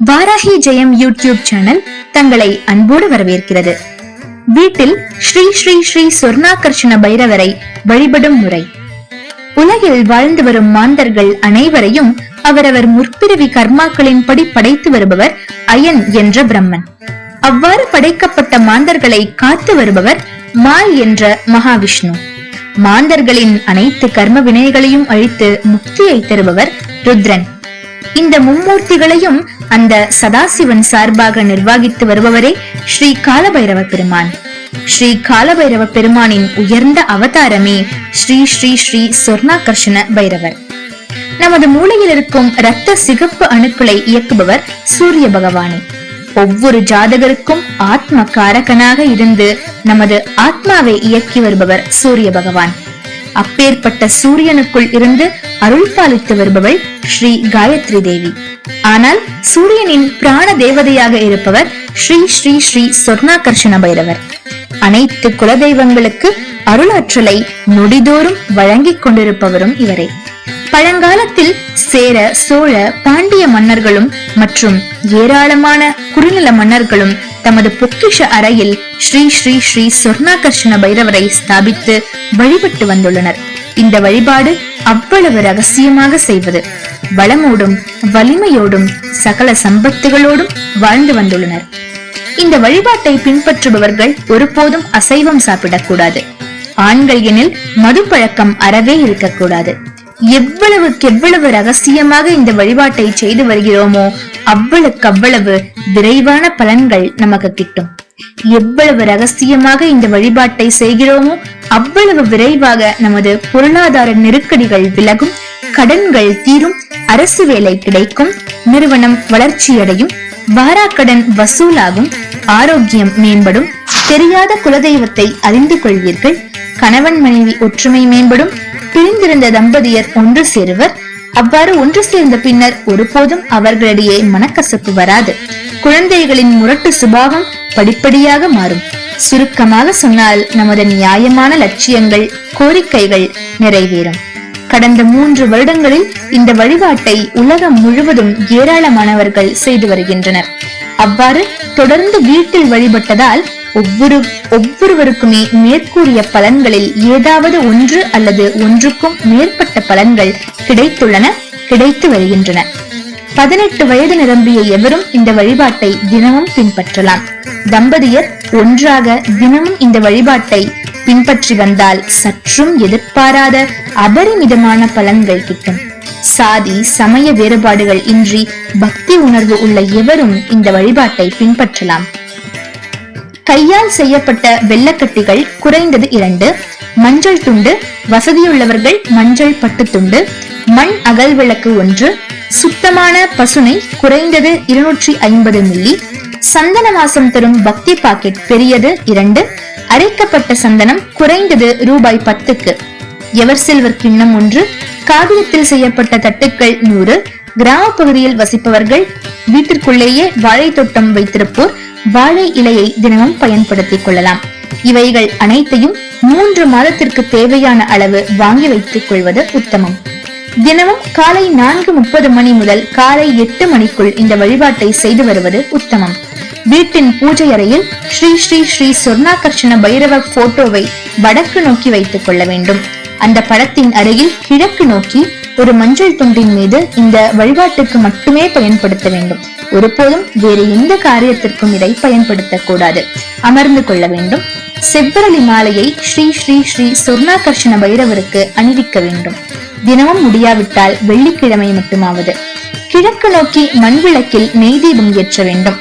வாராகி ஜெயம் YouTube channel தங்களை அன்போடு வரவேற்கிறது. வீட்டில் ஸ்ரீ ஸ்ரீ ஸ்ரீ சொர்ணாகர்ஷண பைரவரை வழிபடும் முறை. உலகில் வாழ்ந்து வரும் மாந்தர்கள் அனைவரையும் அவரவர் முற்பிறவி கர்மாக்களின் படி படைத்து வருபவர் அயன் என்ற பிரம்மன். அவ்வாறு படைக்கப்பட்ட மாந்தர்களை காத்து வருபவர் மால் என்ற மகாவிஷ்ணு. மாந்தர்களின் அனைத்து கர்ம வினைகளையும் அழித்து முக்தியை தருபவர் ருத்ரன். இந்த மும்மூர்த்திகளையும் அந்த சதாசிவன் சார்பாக நிர்வகித்து வருபவரே ஸ்ரீ காலபைரவ பெருமான். ஸ்ரீ காலபைரவ பெருமானின் உயர்ந்த அவதாரமே ஸ்ரீ ஸ்ரீ ஸ்ரீ சொர்ணாகர்ஷண பைரவர். நமது மூளையில் இருக்கும் இரத்த சிகப்பு அணுக்களை இயக்குபவர் சூரிய பகவானே. ஒவ்வொரு ஜாதகருக்கும் ஆத்ம காரகனாக இருந்து நமது ஆத்மாவை இயக்கி வருபவர் சூரிய பகவான். அப்பேற்பட்ட சூரியனுக்குள் இருந்து அருள் பாலித்து வருபவள் ஸ்ரீ காயத்ரி தேவி. ஆனால் சூரியனின் பிராண தேவதையாக இருப்பவர் ஸ்ரீ ஸ்ரீ ஸ்ரீ சொர்ணாகர்ஷண பைரவர். அனைத்து குலதெய்வங்களுக்கு அருளாற்றலை நொடிதோறும் வழங்கிக் கொண்டிருப்பவரும் இவரே. பழங்காலத்தில் சேர சோழ பாண்டிய மன்னர்களும் மற்றும் ஏராளமான குறுநில மன்னர்களும் தமது பொக்கிஷ அறையில் ஸ்ரீ ஸ்ரீ ஸ்ரீ சொர்ணாகர்ஷண பைரவரை ஸ்தாபித்து வழிபட்டு வந்துள்ளனர். இந்த வழிபாடு அவ்வளவு ரகசியமாக செய்வது வளமோடும் வலிமையோடும் சகல சம்பத்துகளோடும் வாழ்ந்து வந்துள்ளனர். இந்த வழிபாட்டை பின்பற்றுபவர்கள் ஒருபோதும் அசைவம் சாப்பிடக்கூடாது. ஆண்கள் எனில் மது பழக்கம் அறவே இருக்கக்கூடாது. எவ்வளவுக்கு எவ்வளவு ரகசியமாக இந்த வழிபாட்டை செய்து வருகிறோமோ அவ்வளவுக்கு அவ்வளவு விரைவான பலன்கள் நமக்கு கிட்டும். எவ்வளவு ரகசியமாக இந்த வழிபாட்டை செய்கிறோமோ அவ்வளவு விரைவாக நமது பொருளாதார நெருக்கடிகள் விலகும் கடன்கள் தீரும் அரசு வேலை கிடைக்கும் நிறுவனம் வளர்ச்சியடையும் வாராக்கடன் வசூலாகும் ஆரோக்கியம் மேம்படும் தெரியாத குலதெய்வத்தை அறிந்து கொள்வீர்கள் கணவன் மனைவி ஒற்றுமை மேம்படும் பிரிந்திருந்த தம்பதியர் ஒன்று சேருவர் அவ்வாறு ஒன்று சேர்ந்த பின்னர் ஒருபோதும் அவர்களிடையே மனக்கசப்பு வராது. குழந்தைகளின் முரட்டு சுபாவம் படிப்படியாக மாறும். சுருக்கமாக சொன்னால் நமது நியாயமான லட்சியங்கள் கோரிக்கைகள் நிறைவேறும். கடந்த மூன்று வருடங்களில் இந்த வழிபாட்டை உலகம் முழுவதும் ஏராளமானவர்கள் செய்து வருகின்றனர். அவ்வாறு தொடர்ந்து வீட்டில் வழிபட்டதால் ஒவ்வொரு ஒவ்வொருவருக்குமே மேற்கூறிய பலன்களில் ஏதாவது ஒன்று அல்லது ஒன்றுக்கும் மேற்பட்ட பலன்கள் கிடைத்துள்ளன கிடைத்து வருகின்றன. பதினெட்டு வயது நிரம்பிய எவரும் இந்த வழிபாட்டை தினமும் பின்பற்றலாம். தம்பதியர் ஒன்றாக தினமும் இந்த வழிபாட்டை பின்பற்றி வந்தால் சற்றும் எதிர்பாராத அபரிமிதமான பலன்கள் கிட்டும். சாதி சமய வேறுபாடுகள் இன்றி பக்தி உணர்வு உள்ள எவரும் இந்த வழிபாட்டை பின்பற்றலாம். கையால் செய்யப்பட்ட வெள்ளக்கட்டிகள் குறைந்தது இரண்டு மஞ்சள் துண்டு வசதியுள்ளவர்கள் மஞ்சள் பட்டு துண்டு மண் அகல் விளக்கு ஒன்று சுத்தமான பசுனை குறைந்தது இருநூற்றி ஐம்பது மில்லி சந்தன மாசம் தரும் பக்தி பாக்கெட் பெரியது இரண்டு அரைக்கப்பட்ட சந்தனம் குறைந்தது ரூபாய் பத்துக்கு. எவர் சில்வர் கிண்ணம் ஒன்று காகிதத்தில் செய்யப்பட்ட தட்டுக்கள் நூறு கிராம பகுதியில் வசிப்பவர்கள் வீட்டிற்குள்ளேயே வாழை தோட்டம் வைத்திருப்போர் வாழை இலையை தினமும் பயன்படுத்திக் கொள்ளலாம். இவைகள் அனைத்தையும் மூன்று மாதத்திற்கு தேவையான அளவு வாங்கி வைத்துக் கொள்வது உத்தமம். தினமும் காலை நான்கு முப்பது மணி முதல் காலை எட்டு மணிக்குள் இந்த வழிபாட்டை செய்து வருவது உத்தமம். வீட்டின் பூஜை அறையில் ஸ்ரீ ஸ்ரீ ஸ்ரீ சொர்ணாகர்ஷண பைரவ போட்டோவை வடக்கு நோக்கி வைத்துக் கொள்ள வேண்டும். அந்த படத்தின் அருகில் கிழக்கு நோக்கி ஒரு மஞ்சள் துண்டின் மீது இந்த வழிபாட்டுக்கு மட்டுமே பயன்படுத்த வேண்டும். ஒருபோதும் வேறு எந்த காரியத்திற்கும் இதை பயன்படுத்தக்கூடாது. அமர்ந்து கொள்ள வேண்டும். செவ்வரளி மாலையை ஸ்ரீ ஸ்ரீ ஸ்ரீ சொர்ணாகர்ஷண பைரவருக்கு அணிவிக்க வேண்டும். தினமும் முடியாவிட்டால் வெள்ளிக்கிழமை மட்டுமாவது. கிழக்கு நோக்கி மண் விளக்கில் நெய் தீபம் ஏற்ற வேண்டும்.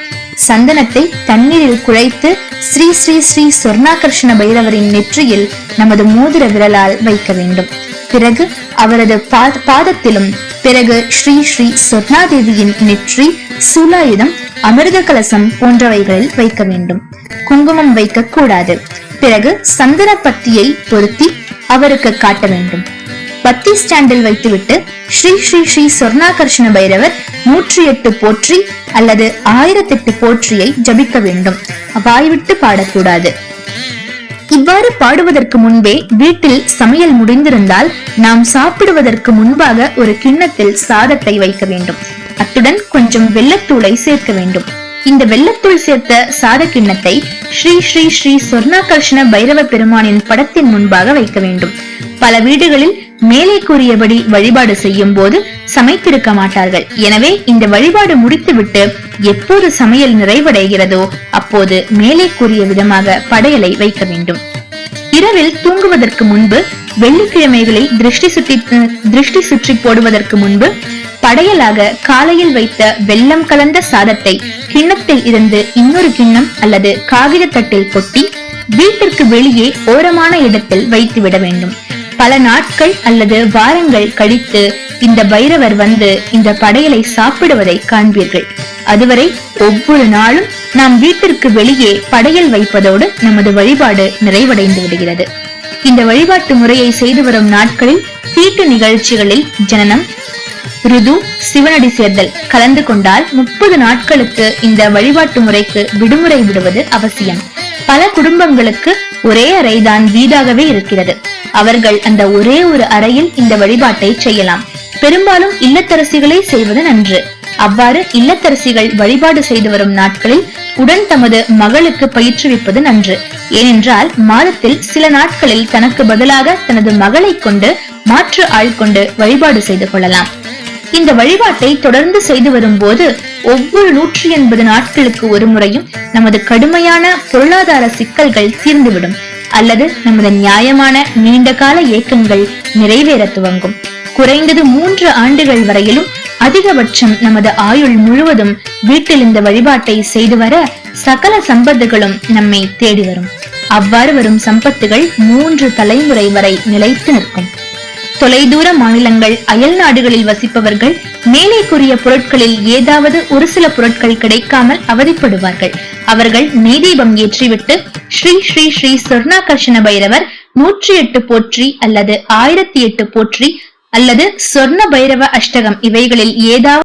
சந்தனத்தை தண்ணீரில் குழைத்து ஸ்ரீ ஸ்ரீ ஸ்ரீ சொர்ணாகர்ஷண பைரவரின் நெற்றியில் நமது மோதிர விரலால் வைக்க வேண்டும். பிறகு அவரது பாதத்திலும் பிறகு ஸ்ரீ ஸ்ரீ சொர்ணாதேவியின் நெற்றி சூலாயுதம் அமிர்த கலசம் போன்றவைகளில் வைக்க வேண்டும். குங்குமம் வைக்க கூடாது பிறகு சந்தன பத்தியை பொருத்தி அவருக்கு காட்ட வேண்டும். பத்தி ஸ்டாண்டில் வைத்துவிட்டு ஸ்ரீ ஸ்ரீ ஸ்ரீ சொர்ணாகர்ஷண பைரவர் நூற்றி எட்டு போற்றி அல்லது ஆயிரத்தெட்டு போற்றியை ஜபிக்க வேண்டும். வாய்விட்டு பாடக்கூடாது. இவ்வாறு பாடுவதற்கு முன்பே வீட்டில் சமையல் முடிந்திருந்தால் நாம் சாப்பிடுவதற்கு முன்பாக ஒரு கிண்ணத்தில் சாதத்தை வைக்க வேண்டும். அத்துடன் கொஞ்சம் வெள்ளத்தூளை சேர்க்க வேண்டும். இந்த வெள்ளத்தூள் சேர்த்த சாத கிண்ணத்தை ஸ்ரீ ஸ்ரீ ஸ்ரீ சொர்ணாகர்ஷண பைரவ பெருமானின் படத்தின் முன்பாக வைக்க வேண்டும். பல வீடுகளில் மேலே கூறியபடி வழிபாடு செய்யும் போது சமைத்திருக்க மாட்டார்கள். எனவே இந்த வழிபாடு முடித்துவிட்டு எப்போது சமையல் நிறைவடைகிறதோ அப்போது மேலே கூறிய விதமாக படையலை வைக்க வேண்டும். இரவில் தூங்குவதற்கு முன்பு வெள்ளிக்கிழமைகளை திருஷ்டி சுற்றி திருஷ்டி சுற்றி போடுவதற்கு முன்பு படையலாக காலையில் வைத்த வெள்ளம் கலந்த சாதத்தை கிண்ணத்தில் இருந்து இன்னொரு கிண்ணம் அல்லது காகித தட்டில் கொட்டி வீட்டிற்கு வெளியே ஓரமான இடத்தில் வைத்துவிட வேண்டும். பல நாட்கள் அல்லது வாரங்கள் கழித்து இந்த பைரவர் வந்து இந்த படையலை சாப்பிடுவதை காண்பீர்கள். அதுவரை ஒவ்வொரு நாளும் நாம் வீட்டிற்கு வெளியே படையல் வைப்பதோடு நமது வழிபாடு நிறைவடைந்து விடுகிறது. இந்த வழிபாட்டு முறையை செய்து வரும் நாட்களில் தீட்டு நிகழ்ச்சிகளில் ஜனனம் ருது சிவனடி சேர்தல் கலந்து கொண்டால் முப்பது நாட்களுக்கு இந்த வழிபாட்டு முறைக்கு விடுமுறை விடுவது அவசியம். பல குடும்பங்களுக்கு ஒரே அறைதான் வீடாகவே இருக்கிறது. அவர்கள் அந்த ஒரே ஒரு அறையில் இந்த வழிபாட்டை செய்யலாம். பெரும்பாலும் இல்லத்தரசிகளே செய்வது நன்று. அவ்வாறு இல்லத்தரசிகள் வழிபாடு செய்து வரும் நாட்களில் உடன் தமது மகளுக்கு பயிற்றுவிப்பது நன்று. ஏனென்றால் மாதத்தில் சில நாட்களில் தனக்கு பதிலாக தனது மகளை கொண்டு மாற்று ஆள் கொண்டு வழிபாடு செய்து கொள்ளலாம். இந்த வழிபாட்டை தொடர்ந்து செய்து வரும்போது ஒவ்வொரு நூற்றி எண்பது நாட்களுக்கு ஒரு முறையும் நமது கடுமையான பொருளாதார சிக்கல்கள் தீர்ந்துவிடும். அல்லது நமது நியாயமான நீண்ட கால நிறைவேற துவங்கும். குறைந்தது மூன்று ஆண்டுகள் வரையிலும் அதிகபட்சம் நமது ஆயுள் முழுவதும் வீட்டில் இந்த வழிபாட்டை செய்து வர சகல சம்பத்துகளும் நம்மை தேடி வரும். அவ்வாறு வரும் சம்பத்துகள் மூன்று தலைமுறை வரை நிலைத்து நிற்கும். தொலைதூர மாநிலங்கள் அயல் நாடுகளில் வசிப்பவர்கள் மேலே கூறிய பொருட்களில் ஏதாவது ஒரு சில பொருட்கள் கிடைக்காமல் அவதிப்படுவார்கள். அவர்கள் நெய்தீபம் ஏற்றிவிட்டு ஸ்ரீ ஸ்ரீ ஸ்ரீ சொர்ணாகர்ஷண பைரவர் நூற்றி எட்டு போற்றி அல்லது ஆயிரத்தி எட்டு போற்றி அல்லது சொர்ண பைரவ அஷ்டகம் இவைகளில் ஏதாவது